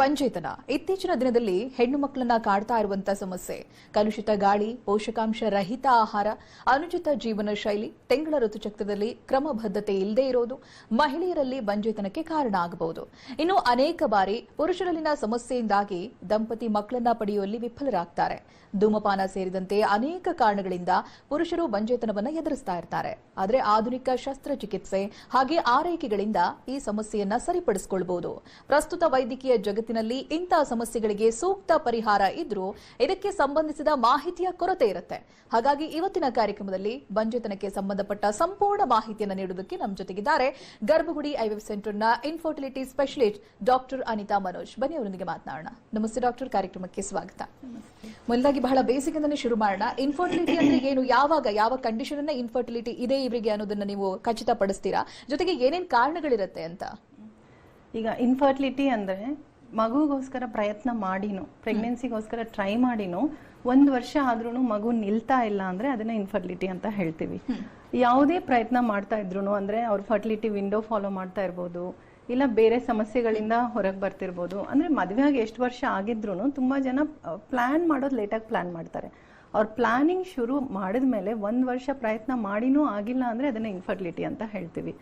ಬಂಜೇತನ. ಇತ್ತೀಚಿನ ದಿನದಲ್ಲಿ ಹೆಣ್ಣು ಮಕ್ಕಳನ್ನ ಕಾಡ್ತಾ ಇರುವಂತಹ ಸಮಸ್ಯೆ. ಕಲುಷಿತ ಗಾಳಿ, ಪೋಷಕಾಂಶ ರಹಿತ ಆಹಾರ, ಅನುಚಿತ ಜೀವನ ಶೈಲಿ, ತಿಂಗಳ ಋತುಚಕ್ರದಲ್ಲಿ ಕ್ರಮಬದ್ಧತೆ ಇಲ್ಲದೇ ಇರೋದು ಮಹಿಳೆಯರಲ್ಲಿ ಬಂಜೇತನಕ್ಕೆ ಕಾರಣ ಆಗಬಹುದು. ಇನ್ನು ಅನೇಕ ಬಾರಿ ಪುರುಷರಲ್ಲಿನ ಸಮಸ್ಯೆಯಿಂದಾಗಿ ದಂಪತಿ ಮಕ್ಕಳನ್ನ ಪಡೆಯುವಲ್ಲಿ ವಿಫಲರಾಗ್ತಾರೆ. ಧೂಮಪಾನ ಸೇರಿದಂತೆ ಅನೇಕ ಕಾರಣಗಳಿಂದ ಪುರುಷರು ಬಂಜೇತನವನ್ನು ಎದುರಿಸ್ತಾ ಇರ್ತಾರೆ. ಆದರೆ ಆಧುನಿಕ ಶಸ್ತ್ರಚಿಕಿತ್ಸೆ ಹಾಗೆ ಆರೈಕೆಗಳಿಂದ ಈ ಸಮಸ್ಯೆಯನ್ನ ಸರಿಪಡಿಸಿಕೊಳ್ಳಬಹುದು ಪ್ರಸ್ತುತ ವೈದ್ಯಕೀಯ ಜಗತ್ತಿನಲ್ಲಿ ಇಂತಹ ಸಮಸ್ಯೆಗಳಿಗೆ ಸೂಕ್ತ ಪರಿಹಾರ ಇದ್ರೂ ಇದಕ್ಕೆ ಸಂಬಂಧಿಸಿದ ಮಾಹಿತಿಯ ಕೊರತೆ ಇರುತ್ತೆ. ಹಾಗಾಗಿ ಇವತ್ತಿನ ಕಾರ್ಯಕ್ರಮದಲ್ಲಿ ಬಂಜೆತನಕ್ಕೆ ಸಂಬಂಧಪಟ್ಟ ಸಂಪೂರ್ಣ ಮಾಹಿತಿಯನ್ನು ನೀಡುವುದಕ್ಕೆ ನಮ್ಮ ಜೊತೆಗಿದ್ದಾರೆ ಗರ್ಭಗುಡಿ IVF ಸೆಂಟರ್ನ infertility specialist doctor Anitha Manoj. ಬನ್ನಿ ಅವರೊಂದಿಗೆ ಮಾತನಾಡೋಣ. ನಮಸ್ತೆ ಡಾಕ್ಟರ್. ಕಾರ್ಯಕ್ರಮಕ್ಕೆ ಸ್ವಾಗತ. ಮೊದಲಾಗಿ ಬಹಳ ಬೇಸಿಕ್ ಇಂದಾನೆ ಶುರು ಮಾಡೋಣ. ಇನ್ಫರ್ಟಿಲಿಟಿ ಅಂದ್ರೆ ಏನು? ಯಾವಾಗ, ಯಾವ ಕಂಡೀಷನ್ ಅನ್ನ ಇನ್ಫರ್ಟಿಲಿಟಿ ಇದೆ ಇವರಿಗೆ ಅನ್ನೋದನ್ನ ನೀವು ಖಚಿತಪಡಿಸ್ತೀರಾ? ಜೊತೆಗೆ ಏನೇನ್ ಕಾರಣಗಳಿರುತ್ತೆ ಅಂತ? ಈಗ ಇನ್ಫರ್ಟಿಲಿಟಿ ಅಂದರೆ ಮಗುಗೋಸ್ಕರ ಪ್ರಯತ್ನ ಮಾಡಿನೋ ಪ್ರೆಗ್ನೆನ್ಸಿಗೋಸ್ಕರ ಟ್ರೈ ಮಾಡಿನೋ, ಒಂದು ವರ್ಷ ಆದ್ರೂ ಮಗು ನಿಲ್ತಾ ಇಲ್ಲ ಅಂದ್ರೆ ಅದನ್ನ ಇನ್ಫರ್ಟಿಲಿಟಿ ಅಂತ ಹೇಳ್ತೀವಿ. ಯಾವುದೇ ಪ್ರಯತ್ನ ಮಾಡ್ತಾ ಇದ್ರು ಅಂದ್ರೆ ಅವ್ರ ಫರ್ಟಿಲಿಟಿ ವಿಂಡೋ ಫಾಲೋ ಮಾಡ್ತಾ ಇರ್ಬೋದು, ಇಲ್ಲ ಬೇರೆ ಸಮಸ್ಯೆಗಳಿಂದ ಹೊರಗೆ ಬರ್ತಿರ್ಬೋದು, ಅಂದ್ರೆ ಮದುವೆ ಆಗಿ ಎಷ್ಟು ವರ್ಷ ಆಗಿದ್ರು ತುಂಬಾ ಜನ ಪ್ಲಾನ್ ಮಾಡೋದು ಲೇಟಾಗಿ ಪ್ಲಾನ್ ಮಾಡ್ತಾರೆ. ಅವ್ರ ಪ್ಲಾನಿಂಗ್ ಶುರು ಮಾಡಿದ್ಮೇಲೆ ಒಂದ್ ವರ್ಷ ಪ್ರಯತ್ನ ಮಾಡಿನೂ ಆಗಿಲ್ಲ ಅಂದ್ರೆ ಅದನ್ನ ಇನ್ಫರ್ಟಿಲಿಟಿ ಅಂತ ಹೇಳ್ತೀವಿ.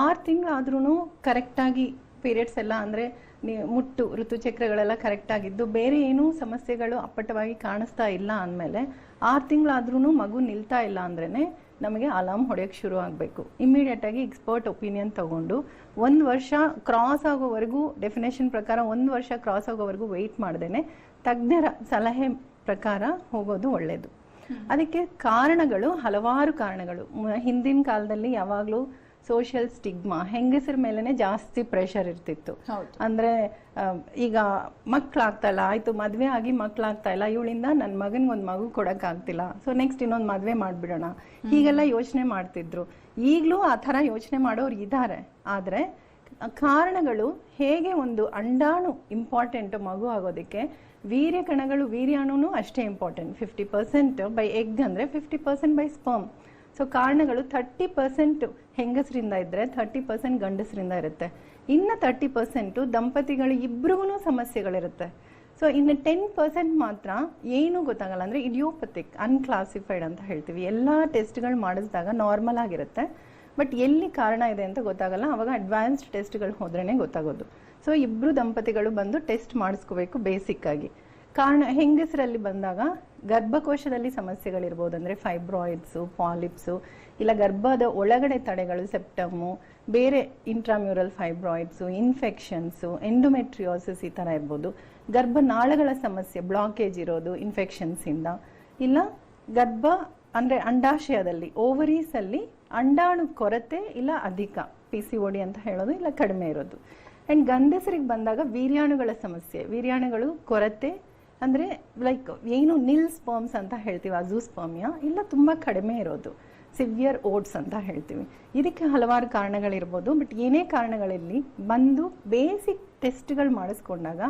ಆರು ತಿಂಗಳಾದ್ರೂ ಕರೆಕ್ಟಾಗಿ ಪೀರಿಯಡ್ಸ್ ಎಲ್ಲ ಅಂದ್ರೆ ಮುಟ್ಟು ಋತುಚಕ್ರಗಳೆಲ್ಲ ಕರೆಕ್ಟ್ ಆಗಿದ್ದು ಬೇರೆ ಏನೂ ಸಮಸ್ಯೆಗಳು ಅಪ್ಪಟವಾಗಿ ಕಾಣಿಸ್ತಾ ಇಲ್ಲ ಅಂದಮೇಲೆ ಆರು ತಿಂಗಳಾದ್ರೂ ಮಗು ನಿಲ್ತಾ ಇಲ್ಲ ಅಂದ್ರೇ ನಮಗೆ ಅಲಾರ್ಮ್ ಹೊಡೆಯೋಕ್ಕೆ ಶುರು ಆಗಬೇಕು. ಇಮ್ಮಿಡಿಯೇಟಾಗಿ ಆಗಿ ಎಕ್ಸ್ಪರ್ಟ್ ಒಪಿನಿಯನ್ ತಗೊಂಡು ಒಂದು ವರ್ಷ ಕ್ರಾಸ್ ಆಗೋವರೆಗೂ ಡೆಫಿನೇಷನ್ ಪ್ರಕಾರ ಒಂದು ವರ್ಷ ಕ್ರಾಸ್ ಆಗೋವರೆಗೂ ವೆಯ್ಟ್ ಮಾಡ್ದೇನೆ ತಜ್ಞರ ಸಲಹೆ ಪ್ರಕಾರ ಹೋಗೋದು ಒಳ್ಳೆಯದು ಅದಕ್ಕೆ ಕಾರಣಗಳು ಹಲವಾರು ಕಾರಣಗಳು. ಹಿಂದಿನ ಕಾಲದಲ್ಲಿ ಯಾವಾಗಲೂ ಸೋಷಿಯಲ್ ಸ್ಟಿಗ್ಮಾ ಹೆಂಗಸರ ಮೇಲೇನೆ ಜಾಸ್ತಿ ಪ್ರೆಷರ್ ಇರ್ತಿತ್ತು. ಅಂದ್ರೆ ಈಗ ಮಕ್ಳಾಗ್ತಾ ಇಲ್ಲ ಆಯ್ತು ಮದ್ವೆ ಆಗಿ ಮಕ್ಳಾಗ್ತಾ ಇಲ್ಲ ಇವಳಿಂದ ನನ್ನ ಮಗನ್ಗೆ ಒಂದು ಮಗು ಕೊಡಕ್ ಆಗ್ತಿಲ್ಲ ಸೊ ನೆಕ್ಸ್ಟ್ ಇನ್ನೊಂದು ಮದ್ವೆ ಮಾಡ್ಬಿಡೋಣ. ಹೀಗೆಲ್ಲ ಯೋಚನೆ ಮಾಡ್ತಿದ್ರು. ಈಗಲೂ ಆ ಥರ ಯೋಚನೆ ಮಾಡೋರು ಇದ್ದಾರೆ ಆದ್ರೆ ಕಾರಣಗಳು ಹೇಗೆ ಒಂದು ಅಂಡಾಣು ಇಂಪಾರ್ಟೆಂಟ್ ಮಗು ಆಗೋದಕ್ಕೆ ವೀರ್ಯ ಕಣಗಳು ವೀರ್ಯಾಣುನು ಅಷ್ಟೇ important fifty percent by egg ಅಂದ್ರೆ fifty percent by sperm so ಕಾರಣಗಳು ಥರ್ಟಿ ಪರ್ಸೆಂಟ್ ಹೆಂಗಸರಿಂದ ಇದ್ದರೆ ಥರ್ಟಿ ಪರ್ಸೆಂಟ್ ಗಂಡಸರಿಂದ ಇರುತ್ತೆ. ಇನ್ನು ತರ್ಟಿ ಪರ್ಸೆಂಟು ದಂಪತಿಗಳು ಇಬ್ರಿಗೂ ಸಮಸ್ಯೆಗಳಿರುತ್ತೆ. ಸೊ ಇನ್ನು ಟೆನ್ ಪರ್ಸೆಂಟ್ ಮಾತ್ರ ಏನೂ ಗೊತ್ತಾಗಲ್ಲ ಅಂದರೆ ಇಡಿಯೋಪತಿಕ್ ಅನ್ಕ್ಲಾಸಿಫೈಡ್ ಅಂತ ಹೇಳ್ತೀವಿ. ಎಲ್ಲ ಟೆಸ್ಟ್ಗಳು ಮಾಡಿಸಿದಾಗ ನಾರ್ಮಲ್ ಆಗಿರುತ್ತೆ. ಬಟ್ ಎಲ್ಲಿ ಕಾರಣ ಇದೆ ಅಂತ ಗೊತ್ತಾಗಲ್ಲ. ಅವಾಗ ಅಡ್ವಾನ್ಸ್ಡ್ ಟೆಸ್ಟ್ಗಳು ಹೋದ್ರೇ ಗೊತ್ತಾಗೋದು. ಸೊ ಇಬ್ಬರು ದಂಪತಿಗಳು ಬಂದು ಟೆಸ್ಟ್ ಮಾಡಿಸ್ಕೋಬೇಕು ಬೇಸಿಕ್ಕಾಗಿ ಕಾರಣ ಹೆಂಗಸರಲ್ಲಿ ಬಂದಾಗ ಗರ್ಭಕೋಶದಲ್ಲಿ ಸಮಸ್ಯೆಗಳಿರ್ಬೋದು ಅಂದರೆ ಫೈಬ್ರಾಯ್ಡ್ಸು ಪಾಲಿಪ್ಸು ಇಲ್ಲ ಗರ್ಭದ ಒಳಗಡೆ ತಡೆಗಳು ಸೆಪ್ಟಮ್ಮು ಬೇರೆ ಇಂಟ್ರಾಮ್ಯೂರಲ್ ಫೈಬ್ರಾಯ್ಡ್ಸು ಇನ್ಫೆಕ್ಷನ್ಸು ಎಂಡೋಮೆಟ್ರಿಯೋಸಿಸ್ ಈ ಥರ ಇರ್ಬೋದು. ಗರ್ಭನಾಳಗಳ ಸಮಸ್ಯೆ ಬ್ಲಾಕೇಜ್ ಇರೋದು ಇನ್ಫೆಕ್ಷನ್ಸಿಂದ ಇಲ್ಲ ಗರ್ಭ ಅಂದರೆ ಅಂಡಾಶಯದಲ್ಲಿ ಓವರೀಸಲ್ಲಿ ಅಂಡಾಣು ಕೊರತೆ ಇಲ್ಲ ಅಧಿಕ ಪಿ ಸಿ ಒಡಿ ಅಂತ ಹೇಳೋದು ಇಲ್ಲ ಕಡಿಮೆ ಇರೋದು. ಆ್ಯಂಡ್ ಗಂಡಸರಿಗೆ ಬಂದಾಗ ವೀರ್ಯಾಣುಗಳ ಸಮಸ್ಯೆ, ವೀರ್ಯಾಣುಗಳು ಕೊರತೆ ಅಂದರೆ ಲೈಕ್ ಏನು ನಿಲ್ ಸ್ಪರ್ಮ್ಸ್ ಅಂತ ಹೇಳ್ತೀವಿ ಅಜೂಸ್ಪರ್ಮಿಯಾ ಇಲ್ಲ ತುಂಬ ಕಡಿಮೆ ಇರೋದು ಸಿವಿಯರ್ ಓಟ್ಸ್ ಅಂತ ಹೇಳ್ತೀವಿ. ಇದಕ್ಕೆ ಹಲವಾರು ಕಾರಣಗಳಿರ್ಬೋದು ಬಟ್ ಏನೇ ಕಾರಣಗಳಲ್ಲಿ ಬಂದು ಬೇಸಿಕ್ ಟೆಸ್ಟ್ಗಳು ಮಾಡಿಸ್ಕೊಂಡಾಗ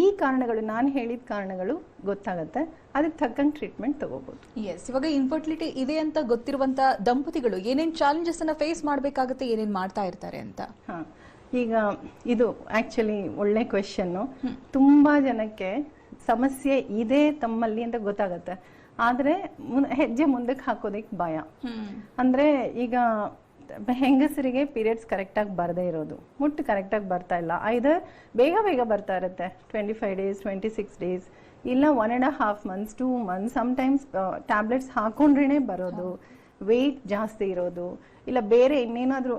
ಈ ಕಾರಣಗಳು ನಾನು ಹೇಳಿದ ಕಾರಣಗಳು ಗೊತ್ತಾಗುತ್ತೆ ಅದಕ್ಕೆ ತಕ್ಕಂಗೆ ಟ್ರೀಟ್ಮೆಂಟ್ ತಗೋಬೋದು. ಎಸ್ ಇವಾಗ ಇನ್ಫರ್ಟಿಲಿಟಿ ಇದೆ ಅಂತ ಗೊತ್ತಿರುವಂತ ದಂಪತಿಗಳು ಏನೇನು ಚಾಲೆಂಜಸ್ ಅನ್ನ ಫೇಸ್ ಮಾಡಬೇಕಾಗುತ್ತೆ ಏನೇನು ಮಾಡ್ತಾ ಇರ್ತಾರೆ ಅಂತ? ಹಾಂ ಈಗ ಇದು ಆಕ್ಚುಲಿ ಒಳ್ಳೆ ಕ್ವೆಶನ್ನು ತುಂಬಾ ಜನಕ್ಕೆ ಸಮಸ್ಯೆ ಇದೆ ತಮ್ಮಲ್ಲಿ ಅಂತ ಗೊತ್ತಾಗತ್ತೆ. ಆದ್ರೆ ಹೆಜ್ಜೆ ಮುಂದಕ್ಕೆ ಹಾಕೋದಕ್ಕೆ ಭಯ. ಅಂದ್ರೆ ಈಗ ಹೆಂಗಸರಿಗೆ ಪೀರಿಯಡ್ಸ್ ಕರೆಕ್ಟಾಗಿ ಬರದೇ ಇರೋದು. ಮುಟ್ಟು ಕರೆಕ್ಟಾಗಿ ಬರ್ತಾ ಇಲ್ಲ. ಐದರ್ ಬೇಗ ಬೇಗ ಬರ್ತಾ ಇರುತ್ತೆ. Twenty five days twenty six days ಇಲ್ಲ one and half months two months sometimes tablets ಹಾಕೊಂಡ್ರೇ ಬರೋದು. ವೆಯ್ಟ್ ಜಾಸ್ತಿ ಇರೋದು. ಇಲ್ಲ ಬೇರೆ ಇನ್ನೇನಾದರೂ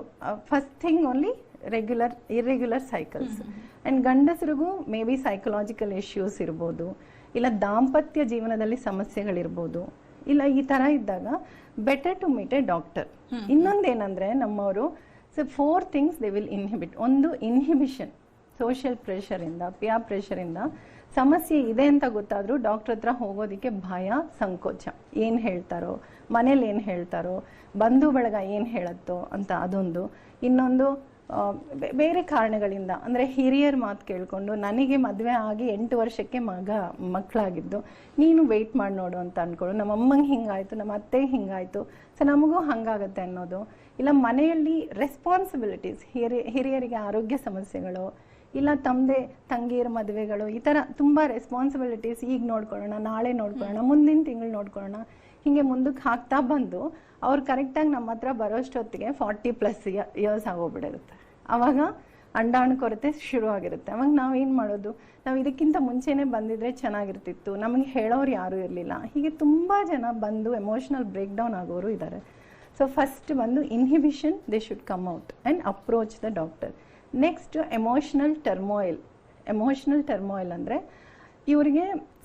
first thing only regular irregular cycles and ಗಂಡಸರಿಗೂ may be psychological issues ಇರ್ಬೋದು ಇಲ್ಲ ದಾಂಪತ್ಯ ಜೀವನದಲ್ಲಿ ಸಮಸ್ಯೆಗಳಿರ್ಬೋದು ಇಲ್ಲ ಈ ಥರ ಇದ್ದಾಗ better to meet a doctor ಇನ್ನೊಂದೇನಂದ್ರೆ ನಮ್ಮವರು so four things they will inhibit ಒಂದು ಇನ್ಹಿಬಿಷನ್ ಸೋಷಿಯಲ್ ಪ್ರೆಷರಿಂದ ಪಿಯಾ ಪ್ರೆಷರಿಂದ ಸಮಸ್ಯೆ ಇದೆ ಅಂತ ಗೊತ್ತಾದರೂ ಡಾಕ್ಟರ್ ಹತ್ರ ಹೋಗೋದಕ್ಕೆ ಭಯ ಸಂಕೋಚ. ಏನು ಹೇಳ್ತಾರೋ ಮನೇಲಿ ಏನು ಹೇಳ್ತಾರೋ ಬಂಧು ಬಳಗ ಏನು ಹೇಳತ್ತೋ ಅಂತ ಅದೊಂದು. ಇನ್ನೊಂದು ಬೇರೆ ಕಾರಣಗಳಿಂದ ಅಂದರೆ ಹಿರಿಯರ ಮಾತು ಕೇಳಿಕೊಂಡು ನನಗೆ ಮದುವೆ ಆಗಿ ಎಂಟು ವರ್ಷಕ್ಕೆ ಮಗ ಮಕ್ಕಳಾಗಿದ್ದು ನೀನು ವೆಯ್ಟ್ ಮಾಡಿ ನೋಡು ಅಂತ ಅಂದ್ಕೊಳ್ಳು ನಮ್ಮ ಅಮ್ಮಂಗೆ ಹಿಂಗಾಯಿತು ನಮ್ಮ ಅತ್ತೆ ಹಿಂಗಾಯಿತು. ಸೊ ನಮಗೂ ಹಂಗಾಗತ್ತೆ ಅನ್ನೋದು. ಇಲ್ಲ ಮನೆಯಲ್ಲಿ ರೆಸ್ಪಾನ್ಸಿಬಿಲಿಟೀಸ್ ಹಿರಿಯ ಹಿರಿಯರಿಗೆ ಆರೋಗ್ಯ ಸಮಸ್ಯೆಗಳು ಇಲ್ಲ ತಮ್ಮದೇ ತಂಗಿಯರ ಮದುವೆಗಳು ಈ ಥರ ತುಂಬ ರೆಸ್ಪಾನ್ಸಿಬಿಲಿಟೀಸ್ ಈಗ ನೋಡ್ಕೊಳ್ಳೋಣ ನಾಳೆ ನೋಡ್ಕೊಳ್ಳೋಣ ಮುಂದಿನ ತಿಂಗಳು ನೋಡ್ಕೊಳ್ಳೋಣ. ಹೀಗೆ ಮುಂದಕ್ಕೆ ಹಾಕ್ತಾ ಬಂದು ಅವ್ರು ಕರೆಕ್ಟಾಗಿ ನಮ್ಮ ಹತ್ರ ಬರೋಷ್ಟೊತ್ತಿಗೆ ಫಾರ್ಟಿ ಪ್ಲಸ್ ಇಯರ್ಸ್ ಆಗೋಗ್ಬಿಡಿರುತ್ತೆ ಅವಾಗ ಅಂಡಾಣ ಕೊರತೆ ಶುರು ಆಗಿರುತ್ತೆ ಅವಾಗ ನಾವೇನು ಮಾಡೋದು? ನಾವು ಇದಕ್ಕಿಂತ ಮುಂಚೆನೇ ಬಂದಿದ್ರೆ ಚೆನ್ನಾಗಿರ್ತಿತ್ತು. ನಮಗೆ ಹೇಳೋರು ಯಾರೂ ಇರಲಿಲ್ಲ. ಹೀಗೆ ತುಂಬ ಜನ ಬಂದು ಎಮೋಷ್ನಲ್ ಬ್ರೇಕ್ ಡೌನ್ ಆಗೋರು ಇದ್ದಾರೆ ಸೊ ಫಸ್ಟ್ ಬಂದು inhibition they should come out and approach the doctor next emotional turmoil emotional turmoil ಅಂದರೆ ಇವರಿಗೆ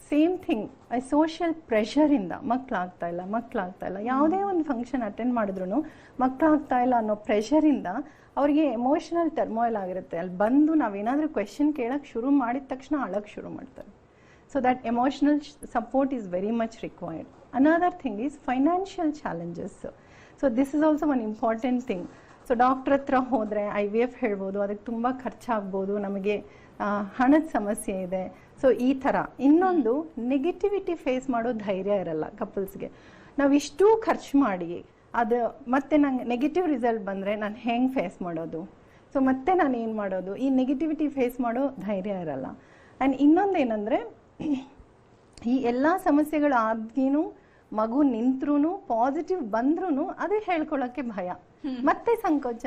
ಸೇಮ್ ಥಿಂಗ್ ಐ ಸೋಷಿಯಲ್ ಪ್ರೆಷರಿಂದ ಮಕ್ಕಳಾಗ್ತಾ ಇಲ್ಲ ಮಕ್ಕಳಾಗ್ತಾ ಇಲ್ಲ. ಯಾವುದೇ ಒಂದು ಫಂಕ್ಷನ್ ಅಟೆಂಡ್ ಮಾಡಿದ್ರು ಮಕ್ಕಳಾಗ್ತಾ ಇಲ್ಲ ಅನ್ನೋ ಪ್ರೆಷರಿಂದ ಅವರಿಗೆ ಎಮೋಷನಲ್ ಟರ್ಮೋಯಲ್ ಆಗಿರುತ್ತೆ. ಅಲ್ಲಿ ಬಂದು ನಾವೇನಾದರೂ ಕ್ವೆಶನ್ ಕೇಳಕ್ಕೆ ಶುರು ಮಾಡಿದ ತಕ್ಷಣ ಅಳಕ್ಕೆ ಶುರು ಮಾಡ್ತಾರೆ. So that emotional support is very much required another thing is financial challenges so this is also one important thing so doctor ಹತ್ರ ಹೋದರೆ ಐ ವಿ ಎಫ್ ಹೇಳ್ಬೋದು ಅದಕ್ಕೆ ತುಂಬ ಖರ್ಚಾಗ್ಬೋದು ನಮಗೆ ಹಣದ ಸಮಸ್ಯೆ ಇದೆ. ಸೊ ಈ ಥರ ಇನ್ನೊಂದು ನೆಗೆಟಿವಿಟಿ ಫೇಸ್ ಮಾಡೋ ಧೈರ್ಯ ಇರಲ್ಲ ಕಪಲ್ಸ್ಗೆ ನಾವು ಇಷ್ಟು ಖರ್ಚು ಮಾಡಿ ಅದು ಮತ್ತೆ ನಂಗೆ ನೆಗೆಟಿವ್ ರಿಸಲ್ಟ್ ಬಂದರೆ ನಾನು ಹೆಂಗೆ ಫೇಸ್ ಮಾಡೋದು? ಸೊ ಮತ್ತೆ ನಾನು ಏನು ಮಾಡೋದು? ಈ ನೆಗೆಟಿವಿಟಿ ಫೇಸ್ ಮಾಡೋ ಧೈರ್ಯ ಇರಲ್ಲ. ಆ್ಯಂಡ್ ಇನ್ನೊಂದೇನೆಂದರೆ ಈ ಎಲ್ಲ ಸಮಸ್ಯೆಗಳು ಆದ್ಗೇನು ಮಗು ನಿಂತ್ರೂ ಪಾಸಿಟಿವ್ ಬಂದ್ರೂ ಅದೇ ಹೇಳ್ಕೊಳ್ಳೋಕ್ಕೆ ಭಯ. ಮತ್ತೆ ಸಂಕೋಚ.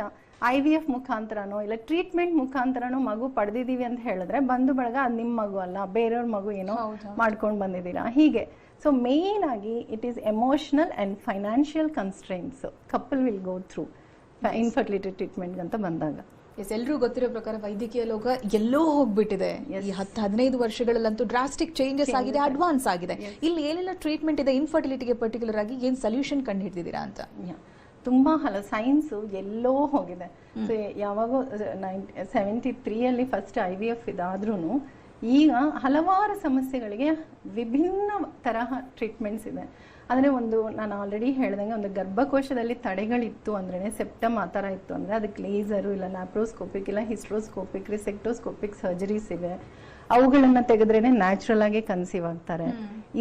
ಐ ವಿ ಎಫ್ ಮುಖಾಂತರನೋ ಇಲ್ಲ ಟ್ರೀಟ್ಮೆಂಟ್ ಮುಖಾಂತರನೋ ಮಗು ಪಡೆದಿದ್ದೀವಿ ಅಂತ ಹೇಳಿದ್ರೆ ಬಂದು ಬಳಗ ಅದು ನಿಮ್ಮ ಮಗು ಅಲ್ಲ ಬೇರೆಯವ್ರ ಮಗು ಏನೋ? ಮಾಡ್ಕೊಂಡು ಬಂದಿದ್ದೀರಾ? ಹೀಗೆ. ಸೊ ಮೇನ್ ಆಗಿ it is emotional and financial constraints couple will go through infertility treatment ಅಂತ ಬಂದಾಗ. ಎಸ್ ಎಲ್ಲರೂ ಗೊತ್ತಿರೋ ಪ್ರಕಾರ ವೈದ್ಯಕೀಯ ಲೋಕ ಎಲ್ಲೋ ಹೋಗ್ಬಿಟ್ಟಿದೆ. ಈ ಹತ್ತು ಹದಿನೈದು ವರ್ಷಗಳಲ್ಲಂತೂ ಡ್ರಾಸ್ಟಿಕ್ ಚೇಂಜಸ್ ಆಗಿದೆ ಅಡ್ವಾನ್ಸ್ ಆಗಿದೆ. ಇಲ್ಲಿ ಏನೆಲ್ಲ ಟ್ರೀಟ್ಮೆಂಟ್ ಇದೆ ಇನ್ಫರ್ಟಿಲಿಟಿಗೆ ಪರ್ಟಿಕ್ಯುಲರ್ ಆಗಿ ಏನ್ ಸೊಲ್ಯೂಷನ್ ಕಂಡು ಹಿಡಿದಿದ್ದೀರಾ ಅಂತ. ತುಂಬಾ ಹಲ ಸೈನ್ಸ್ ಎಲ್ಲೋ ಹೋಗಿದೆ. ಸೊ ಯಾವಾಗೋ ಸೆವೆಂಟಿ ತ್ರೀಯಲ್ಲಿ ಫಸ್ಟ್ ಐ ವಿ ಎಫ್ ಇದಾದ್ರೂ ಈಗ ಹಲವಾರು ಸಮಸ್ಯೆಗಳಿಗೆ ವಿಭಿನ್ನ ತರಹ ಟ್ರೀಟ್ಮೆಂಟ್ಸ್ ಇದೆ. ಆದರೆ ಒಂದು ನಾನು ಆಲ್ರೆಡಿ ಹೇಳ್ದಂಗೆ ಒಂದು ಗರ್ಭಕೋಶದಲ್ಲಿ ತಡೆಗಳಿತ್ತು ಅಂದ್ರೆ ಸೆಪ್ಟಮ್ ಆ ಥರ ಇತ್ತು ಅಂದರೆ ಅದಕ್ಕೆ ಲೇಸರು ಇಲ್ಲ ಲ್ಯಾಪ್ರೋಸ್ಕೋಪಿಕ್ ಇಲ್ಲ ಹಿಸ್ಟ್ರೋಸ್ಕೋಪಿಕ್ ರಿಸೆಕ್ಟೋಸ್ಕೋಪಿಕ್ ಸರ್ಜರೀಸ್ ಇವೆ. ಅವುಗಳನ್ನು ತೆಗೆದ್ರೇನೆ ನ್ಯಾಚುರಲ್ ಆಗಿ ಕನ್ಸೀವ್ ಆಗ್ತಾರೆ.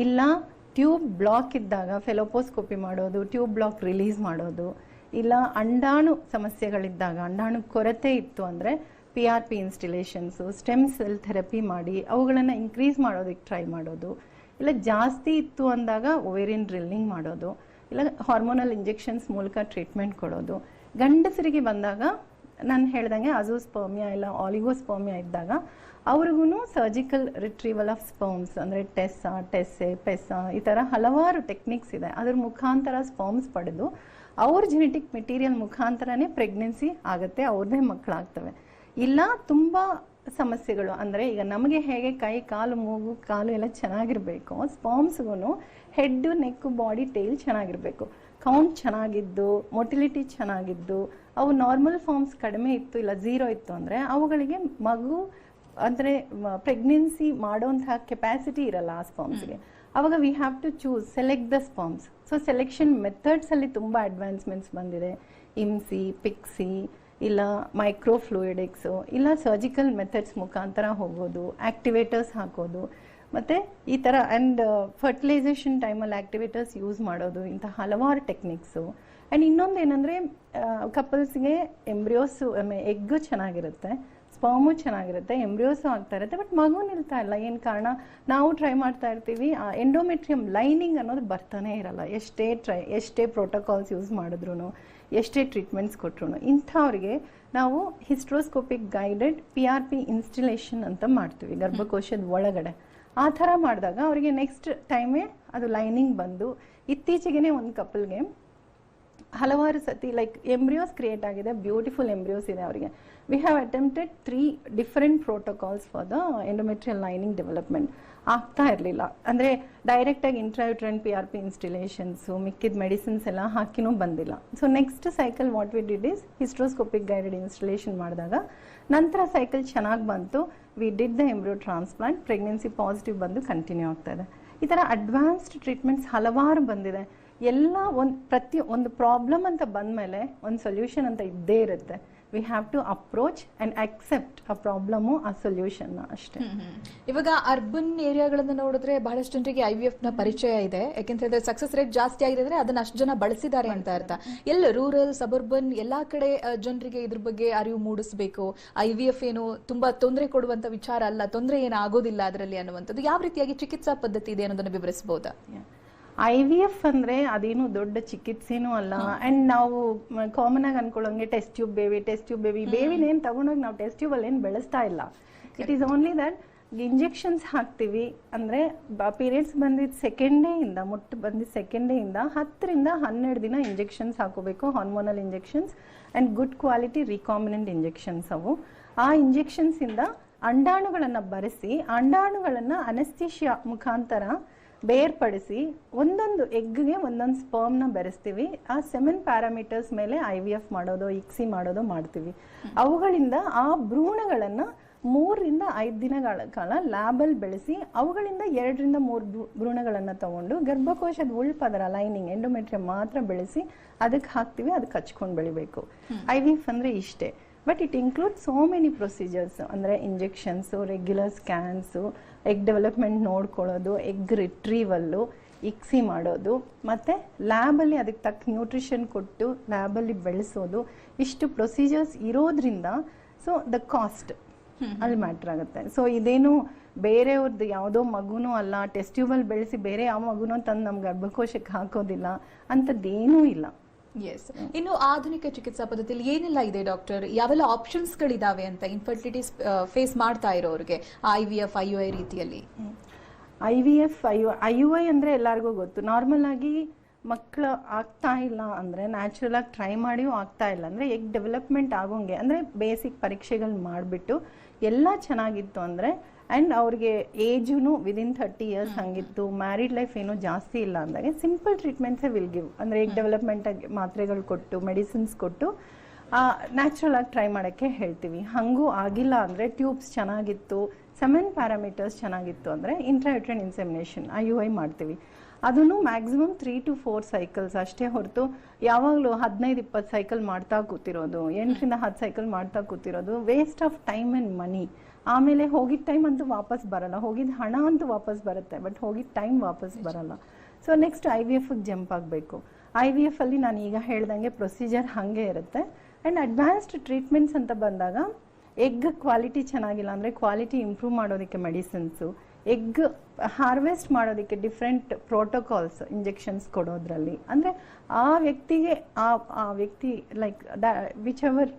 ಇಲ್ಲ ಟ್ಯೂಬ್ ಬ್ಲಾಕ್ ಇದ್ದಾಗ ಫೆಲೋಪೋಸ್ಕೋಪಿ ಮಾಡೋದು, ಟ್ಯೂಬ್ ಬ್ಲಾಕ್ ರಿಲೀಸ್ ಮಾಡೋದು, ಇಲ್ಲ ಅಂಡಾಣು ಸಮಸ್ಯೆಗಳಿದ್ದಾಗ, ಅಂಡಾಣು ಕೊರತೆ ಇತ್ತು ಅಂದರೆ P R P instillations, stem cell therapy ಮಾಡಿ ಅವುಗಳನ್ನು ಇನ್ಕ್ರೀಸ್ ಮಾಡೋದಕ್ಕೆ ಟ್ರೈ ಮಾಡೋದು, ಇಲ್ಲ ಜಾಸ್ತಿ ಇತ್ತು ಅಂದಾಗ ಓವೇರಿಯನ್ ಡ್ರಿಲ್ಲಿಂಗ್ ಮಾಡೋದು, ಇಲ್ಲ ಹಾರ್ಮೋನಲ್ ಇಂಜೆಕ್ಷನ್ಸ್ ಮೂಲಕ ಟ್ರೀಟ್ಮೆಂಟ್ ಕೊಡೋದು. ಗಂಡಸರಿಗೆ ಬಂದಾಗ, ನಾನು ಹೇಳ್ದಂಗೆ ಅಜೋಸ್ಪರ್ಮಿಯಾ ಇಲ್ಲ ಆಲಿಗೋಸ್ಪರ್ಮಿಯಾ ಇದ್ದಾಗ ಅವ್ರಿಗೂ ಸರ್ಜಿಕಲ್ ರಿಟ್ರೀವಲ್ ಆಫ್ ಸ್ಪರ್ಮ್ಸ್ ಅಂದರೆ ಟೆಸ್ಸಾ ಟೆಸ್ಸೆ ಪೆಸ್ಸಾ ಈ ಥರ ಹಲವಾರು ಟೆಕ್ನಿಕ್ಸ್ ಇದೆ. ಅದ್ರ ಮುಖಾಂತರ ಸ್ಪರ್ಮ್ಸ್ ಪಡೆದು ಅವ್ರ ಜೆನೆಟಿಕ್ ಮೆಟೀರಿಯಲ್ ಮುಖಾಂತರನೇ ಪ್ರೆಗ್ನೆನ್ಸಿ ಆಗುತ್ತೆ, ಅವ್ರದ್ದೇ ಮಕ್ಕಳಾಗ್ತವೆ. ಇಲ್ಲ, ತುಂಬ ಸಮಸ್ಯೆಗಳು, ಅಂದರೆ ಈಗ ನಮಗೆ ಹೇಗೆ ಕೈ, ಕಾಲು, ಮೂಗು, ಕಾಲು ಎಲ್ಲ ಚೆನ್ನಾಗಿರಬೇಕು ಸ್ಪರ್ಮ್ಸ್ಗೂ ಹೆಡ್ ನೆಕ್ ಬಾಡಿ ಟೇಲ್ ಚೆನ್ನಾಗಿರಬೇಕು. ಕೌಂಟ್ ಚೆನ್ನಾಗಿದ್ದು ಮೊಟಿಲಿಟಿ ಚೆನ್ನಾಗಿದ್ದು, ಅವು ನಾರ್ಮಲ್ ಫಾರ್ಮ್ಸ್ ಕಡಿಮೆ ಇತ್ತು, ಇಲ್ಲ ಝೀರೋ ಇತ್ತು ಅಂದರೆ ಅವುಗಳಿಗೆ ಮಗು ಅಂದರೆ ಪ್ರೆಗ್ನೆನ್ಸಿ ಮಾಡೋಂತಹ ಕೆಪಾಸಿಟಿ ಇರಲ್ಲ ಆ ಸ್ಪಾಮ್ಸ್ಗೆ ಅವಾಗ we have to choose select the sperms so selection ಮೆಥಡ್ಸಲ್ಲಿ ತುಂಬ ಅಡ್ವಾನ್ಸ್ಮೆಂಟ್ಸ್ ಬಂದಿದೆ. ಇಮ್ಸಿ ಪಿಕ್ಸಿ ಇಲ್ಲ ಮೈಕ್ರೋ ಮೈಕ್ರೋಫ್ಲೂಯಿಡಿಕ್ಸು ಇಲ್ಲ ಸರ್ಜಿಕಲ್ ಮೆಥಡ್ಸ್ ಮುಖಾಂತರ ಹೋಗೋದು ಆಕ್ಟಿವೇಟರ್ಸ್ ಹಾಕೋದು. ಮತ್ತು ಈ ಥರ ಆ್ಯಂಡ್ ಫರ್ಟಿಲೈಸೇಷನ್ ಟೈಮಲ್ಲಿ ಆಕ್ಟಿವೇಟರ್ಸ್ ಯೂಸ್ ಮಾಡೋದು ಇಂಥ ಹಲವಾರು ಟೆಕ್ನಿಕ್ಸು ಆ್ಯಂಡ್ ಇನ್ನೊಂದು ಏನಂದರೆ ಕಪಲ್ಸ್ಗೆ ಎಂಬ್ರಿಯೋಸು ಎಗ್ಗು ಚೆನ್ನಾಗಿರುತ್ತೆ. ಸ್ಪರ್ಮು ಚೆನ್ನಾಗಿರುತ್ತೆ ಎಂಬ್ರಿಯೋಸು ಆಗ್ತಾ ಇರುತ್ತೆ ಬಟ್ ಮಗು ನಿಲ್ತಾ ಇಲ್ಲ. ಏನು ಕಾರಣ? ನಾವು ಟ್ರೈ ಮಾಡ್ತಾ ಇರ್ತೀವಿ, ಆ ಎಂಡೋಮೆಟ್ರಿಯಮ್ ಲೈನಿಂಗ್ ಅನ್ನೋದು ಬರ್ತಾನೆ ಇರಲ್ಲ. ಎಷ್ಟೇ ಟ್ರೈ ಎಷ್ಟೇ ಪ್ರೋಟೋಕಾಲ್ಸ್ ಯೂಸ್ ಮಾಡಿದ್ರು ಎಷ್ಟೇ ಟ್ರೀಟ್ಮೆಂಟ್ಸ್ ಕೊಟ್ರು ಇಂಥವ್ರಿಗೆ ನಾವು hysteroscopic guided P R P instillation ಅಂತ ಮಾಡ್ತೀವಿ, ಗರ್ಭಕೋಶದ ಒಳಗಡೆ. ಆ ಥರ ಮಾಡಿದಾಗ ಅವರಿಗೆ ನೆಕ್ಸ್ಟ್ ಟೈಮೇ ಅದು ಲೈನಿಂಗ್ ಬಂದು ಇತ್ತೀಚೆಗೆ ಒಂದು ಕಪಲ್ಗೆ ಹಲವಾರು ಸತಿ ಲೈಕ್ ಎಂಬ್ರಿಯೋಸ್ ಕ್ರಿಯೇಟ್ ಆಗಿದೆ ಬ್ಯೂಟಿಫುಲ್ ಎಂಬ್ರಿಯೋಸ್ ಇದೆ ಅವರಿಗೆ. We have attempted three different protocols for the endometrial lining development ಆಗ್ತಾ ಇರಲಿಲ್ಲ. ಅಂದರೆ ಡೈರೆಕ್ಟಾಗಿ intrauterine P R P instillations ಮಿಕ್ಕಿದ ಮೆಡಿಸಿನ್ಸ್ ಎಲ್ಲ ಹಾಕಿನೂ ಬಂದಿಲ್ಲ. So next cycle what we did is hysteroscopic guided instillation ಮಾಡಿದಾಗ, ನಂತರ ಸೈಕಲ್ ಚೆನ್ನಾಗಿ ಬಂತು. We did the embryo transplant pregnancy positive ಬಂದು ಕಂಟಿನ್ಯೂ ಆಗ್ತಾ ಇದೆ. ಈ ಥರ ಅಡ್ವಾನ್ಸ್ಡ್ ಟ್ರೀಟ್ಮೆಂಟ್ಸ್ ಹಲವಾರು ಬಂದಿದೆ. ಎಲ್ಲ ಒಂದು ಪ್ರತಿ ಒಂದು ಪ್ರಾಬ್ಲಮ್ ಅಂತ ಬಂದಮೇಲೆ ಒಂದು ಸೊಲ್ಯೂಷನ್ ಅಂತ ಇದ್ದೇ ಇರುತ್ತೆ. We have to approach and accept ಆ ಪ್ರಾಬ್ಲಮ್ ಆ ಸೊಲ್ಯೂಷನ್ ಅಷ್ಟೇ. ಇವಾಗ ಅರ್ಬನ್ ಏರಿಯಾಗಳನ್ನ ನೋಡಿದ್ರೆ ಬಹಳಷ್ಟು ಜನರಿಗೆ ಐ ವಿ ಎಫ್ನ ಪರಿಚಯ ಇದೆ. ಯಾಕೆಂತ ಹೇಳಿದ್ರೆ ಸಕ್ಸಸ್ ರೇಟ್ ಜಾಸ್ತಿ ಆಗಿದೆ ಅಂದ್ರೆ ಅದನ್ನ ಅಷ್ಟು ಜನ ಬಳಸಿದ್ದಾರೆ ಅಂತ ಅರ್ಥ. ಎಲ್ಲ ರೂರಲ್ ಸಬರ್ಬನ್ ಎಲ್ಲಾ ಕಡೆ ಜನರಿಗೆ ಇದ್ರ ಬಗ್ಗೆ ಅರಿವು ಮೂಡಿಸಬೇಕು. ಐ ವಿ ಎಫ್ ಏನು ತುಂಬಾ ತೊಂದರೆ ಕೊಡುವಂತ ವಿಚಾರ ಅಲ್ಲ ತೊಂದರೆ ಏನು ಆಗೋದಿಲ್ಲ ಅದರಲ್ಲಿ ಅನ್ನುವಂಥದ್ದು. ಯಾವ ರೀತಿಯಾಗಿ ಚಿಕಿತ್ಸಾ ಪದ್ಧತಿ ಇದೆ ಅನ್ನೋದನ್ನ ವಿವರಿಸಬಹುದಾ ಐ ವಿ ಎಫ್ ಅಂದ್ರೆ ಅದೇನು ದೊಡ್ಡ ಚಿಕಿತ್ಸೆನೂ ಅಲ್ಲ. ಅಂಡ್ ನಾವು ಕಾಮನ್ ಆಗಿ ಅನ್ಕೊಳ್ಳೋಂಗೆ test tube baby test tube baby ಬೇವಿನ ಏನು ತಗೊಂಡೋಗಿ ನಾವು ಟೆಸ್ಟ್ ಟ್ಯೂಬ್ ಅಲ್ಲಿ ಏನು ಬೆಳೆಸ್ತಾ ಇಲ್ಲ. It is only that injections ಹಾಕ್ತೀವಿ. ಅಂದ್ರೆ ಪೀರಿಯಡ್ಸ್ ಬಂದಿದ್ದ ಸೆಕೆಂಡ್ ಡೇ ಇಂದ ಮುಟ್ಟು ಬಂದಿದ್ದ ಸೆಕೆಂಡ್ ಡೇ ಇಂದ ಹತ್ತರಿಂದ ಹನ್ನೆರಡು ದಿನ ಇಂಜೆಕ್ಷನ್ಸ್ ಹಾಕೋಬೇಕು hormonal injections and good quality recombinant injections ಅವು. ಆ ಇಂಜೆಕ್ಷನ್ಸ್ ಇಂದ ಅಂಡಾಣುಗಳನ್ನ ಬರೆಸಿ ಅಂಡಾಣುಗಳನ್ನ ಅನಸ್ತಿಷಿಯಾ ಮುಖಾಂತರ ಬೇರ್ಪಡಿಸಿ ಒಂದೊಂದು ಎಗ್ಗೆ ಒಂದೊಂದು ಸ್ಪರ್ಮ್ನ ಬೆರೆಸ್ತೀವಿ. ಆ ಸೆವೆನ್ ಪ್ಯಾರಾಮೀಟರ್ಸ್ ಮೇಲೆ ಐ ವಿ ಎಫ್ ಮಾಡೋದು, ಇಕ್ಸಿ ಮಾಡೋದು ಮಾಡ್ತೀವಿ. ಅವುಗಳಿಂದ ಆ ಭ್ರೂಣಗಳನ್ನು ಮೂರರಿಂದ ಐದು ದಿನಗಳ ಕಾಲ ಲ್ಯಾಬಲ್ಲಿ ಬೆಳೆಸಿ, ಅವುಗಳಿಂದ ಎರಡರಿಂದ ಮೂರು ಭ್ರೂಣಗಳನ್ನು ತಗೊಂಡು ಗರ್ಭಕೋಶದ ಉಳ್ಪದರ ಲೈನಿಂಗ್, ಎಂಡೋಮೆಟ್ರಿಯಂ ಮಾತ್ರ ಬೆಳೆಸಿ ಅದಕ್ಕೆ ಹಾಕ್ತೀವಿ, ಅದಕ್ಕೆ ಹಚ್ಕೊಂಡು ಬೆಳಿಬೇಕು. ಐ ವಿ ಎಫ್ ಅಂದರೆ ಇಷ್ಟೇ. But it include so many procedures ಅಂದರೆ injections, regular scans egg development ನೋಡ್ಕೊಳ್ಳೋದು, ಎಗ್ ರಿಟ್ರೀವಲ್ಲು ಇಕ್ಸಿ ಮಾಡೋದು, ಮತ್ತು ಲ್ಯಾಬಲ್ಲಿ ಅದಕ್ಕೆ ತಕ್ಕ ನ್ಯೂಟ್ರಿಷನ್ ಕೊಟ್ಟು ಲ್ಯಾಬಲ್ಲಿ ಬೆಳೆಸೋದು, ಇಷ್ಟು ಪ್ರೊಸೀಜರ್ಸ್ ಇರೋದ್ರಿಂದ ಸೊ ದ ಕಾಸ್ಟ್ ಅಲ್ಲಿ ಮ್ಯಾಟ್ರ್ ಆಗುತ್ತೆ. ಸೊ ಇದೇನು ಬೇರೆಯವ್ರದ್ದು ಯಾವುದೋ ಮಗುನೂ ಅಲ್ಲ ಟೆಸ್ಟ್ ಟ್ಯೂಬಲ್ಲಿ ಬೆಳೆಸಿ ಬೇರೆ ಯಾವ ಮಗುನೂ ತಂದು ನಮ್ಮ ಗರ್ಭಕೋಶಕ್ಕೆ ಹಾಕೋದಿಲ್ಲ, ಅಂಥದ್ದೇನೂ ಇಲ್ಲ. ಎಸ್ ಇನ್ನು ಆಧುನಿಕ ಚಿಕಿತ್ಸಾ ಪದ್ಧತಿಯಲ್ಲಿ ಏನೆಲ್ಲ ಇದೆ ಡಾಕ್ಟರ್ ಯಾವೆಲ್ಲ ಆಪ್ಷನ್ಸ್ ಗಳಿದಾವೆ ಅಂತ ಇನ್ಫರ್ಟಿಲಿಟಿ ಫೇಸ್ ಮಾಡ್ತಾ ಇರೋರಿಗೆ I V F I U I ರೀತಿಯಲ್ಲಿ? I V F I I U I ಅಂದ್ರೆ ಎಲ್ಲರಿಗೂ ಗೊತ್ತು. ನಾರ್ಮಲ್ ಆಗಿ ಮಕ್ಕಳು ಆಗ್ತಾ ಇಲ್ಲ ಅಂದರೆ ನ್ಯಾಚುರಲ್ ಆಗಿ ಟ್ರೈ ಮಾಡಿಯೂ ಆಗ್ತಾ ಇಲ್ಲ ಅಂದರೆ ಎಗ್ ಡೆವಲಪ್ಮೆಂಟ್ ಆಗೋಂಗೆ ಅಂದರೆ ಬೇಸಿಕ್ ಪರೀಕ್ಷೆಗಳು ಮಾಡಿಬಿಟ್ಟು ಎಲ್ಲ ಚೆನ್ನಾಗಿತ್ತು ಅಂದರೆ ಆ್ಯಂಡ್ ಅವ್ರಿಗೆ ಏಜುನು ವಿದಿನ್ ಥರ್ಟಿ ಇಯರ್ಸ್ ಹಂಗಿತ್ತು. ಮ್ಯಾರಿಡ್ ಲೈಫ್ ಏನೂ ಜಾಸ್ತಿ ಇಲ್ಲ ಅಂದಾಗ ಸಿಂಪಲ್ ಟ್ರೀಟ್ಮೆಂಟ್ಸೇ ವಿಲ್ ಗಿವ್ ಅಂದರೆ ಈಗ ಡೆವಲಪ್ಮೆಂಟಾಗಿ ಮಾತ್ರೆಗಳು ಕೊಟ್ಟು ಮೆಡಿಸಿನ್ಸ್ ಕೊಟ್ಟು ನ್ಯಾಚುರಲ್ ಆಗಿ ಟ್ರೈ ಮಾಡೋಕ್ಕೆ ಹೇಳ್ತೀವಿ. ಹಾಗೂ ಆಗಿಲ್ಲ ಅಂದರೆ ಟ್ಯೂಬ್ಸ್ ಚೆನ್ನಾಗಿತ್ತು ಸೆವೆನ್ ಪ್ಯಾರಾಮೀಟರ್ಸ್ ಚೆನ್ನಾಗಿತ್ತು ಅಂದರೆ intrauterine insemination I U I ಮಾಡ್ತೀವಿ. ಅದನ್ನು maximum three to four cycles ಅಷ್ಟೇ ಹೊರತು ಯಾವಾಗಲೂ ಹದಿನೈದು, ಇಪ್ಪತ್ತು ಸೈಕಲ್ ಮಾಡ್ತಾ ಕೂತಿರೋದು, ಎಂಟರಿಂದ ಹತ್ತು ಸೈಕಲ್ ಮಾಡ್ತಾ ಕೂತಿರೋದು waste of time and money ಆಮೇಲೆ ಹೋಗಿದ್ದ ಟೈಮ್ ಅಂತೂ ವಾಪಸ್ ಬರಲ್ಲ, ಹೋಗಿದ್ದ ಹಣ ಅಂತೂ ವಾಪಸ್ ಬರುತ್ತೆ ಬಟ್ ಹೋಗಿದ್ದ ಟೈಮ್ ವಾಪಸ್ ಬರಲ್ಲ. ಸೊ ನೆಕ್ಸ್ಟ್ ಐ ವಿ ಎಫ್ಗೆ ಜಂಪ್ ಆಗಬೇಕು. ಐ ವಿ ಎಫ್ ಅಲ್ಲಿ ನಾನು ಈಗ ಹೇಳ್ದಂಗೆ ಪ್ರೊಸೀಜರ್ ಹಾಗೆ ಇರುತ್ತೆ. ಆ್ಯಂಡ್ ಅಡ್ವಾನ್ಸ್ಡ್ ಟ್ರೀಟ್ಮೆಂಟ್ಸ್ ಅಂತ ಬಂದಾಗ ಎಗ್ ಕ್ವಾಲಿಟಿ ಚೆನ್ನಾಗಿಲ್ಲ ಅಂದರೆ ಕ್ವಾಲಿಟಿ ಇಂಪ್ರೂವ್ ಮಾಡೋದಕ್ಕೆ ಮೆಡಿಸಿನ್ಸು ಎಗ್ ಹಾರ್ವೆಸ್ಟ್ ಮಾಡೋದಕ್ಕೆ ಡಿಫ್ರೆಂಟ್ ಪ್ರೋಟೋಕಾಲ್ಸ್ ಇಂಜೆಕ್ಷನ್ಸ್ ಕೊಡೋದ್ರಲ್ಲಿ. ಅಂದರೆ ಆ ವ್ಯಕ್ತಿಗೆ ಆ ಆ ವ್ಯಕ್ತಿ like whichever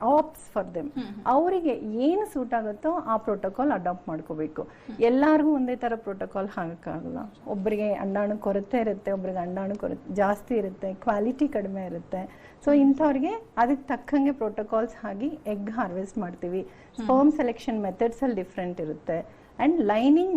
opts for them ಅವರಿಗೆ ಏನು ಸೂಟ್ ಆಗುತ್ತೋ ಆ ಪ್ರೋಟೋಕಾಲ್ ಅಡಾಪ್ಟ್ ಮಾಡ್ಕೋಬೇಕು. ಎಲ್ಲರಿಗೂ ಒಂದೇ ಥರ ಪ್ರೋಟೋಕಾಲ್ ಹಾಕೋಕ್ಕಾಗಲ್ಲ. ಒಬ್ಬರಿಗೆ ಅಂಡಾಣು ಕೊರತೆ ಇರುತ್ತೆ ಒಬ್ರಿಗೆ ಅಂಡಾಣು ಕೊರತೆ ಜಾಸ್ತಿ ಇರುತ್ತೆ ಕ್ವಾಲಿಟಿ ಕಡಿಮೆ ಇರುತ್ತೆ. ಸೊ ಇಂಥವ್ರಿಗೆ ಅದಕ್ಕೆ ತಕ್ಕಂಗೆ ಪ್ರೋಟೋಕಾಲ್ಸ್ ಆಗಿ ಎಗ್ ಹಾರ್ವೆಸ್ಟ್ ಮಾಡ್ತೀವಿ. ಸ್ಪರ್ಮ್ ಸೆಲೆಕ್ಷನ್ ಮೆಥಡ್ಸಲ್ಲಿ ಡಿಫ್ರೆಂಟ್ ಇರುತ್ತೆ. ಆ್ಯಂಡ್ ಲೈನಿಂಗ್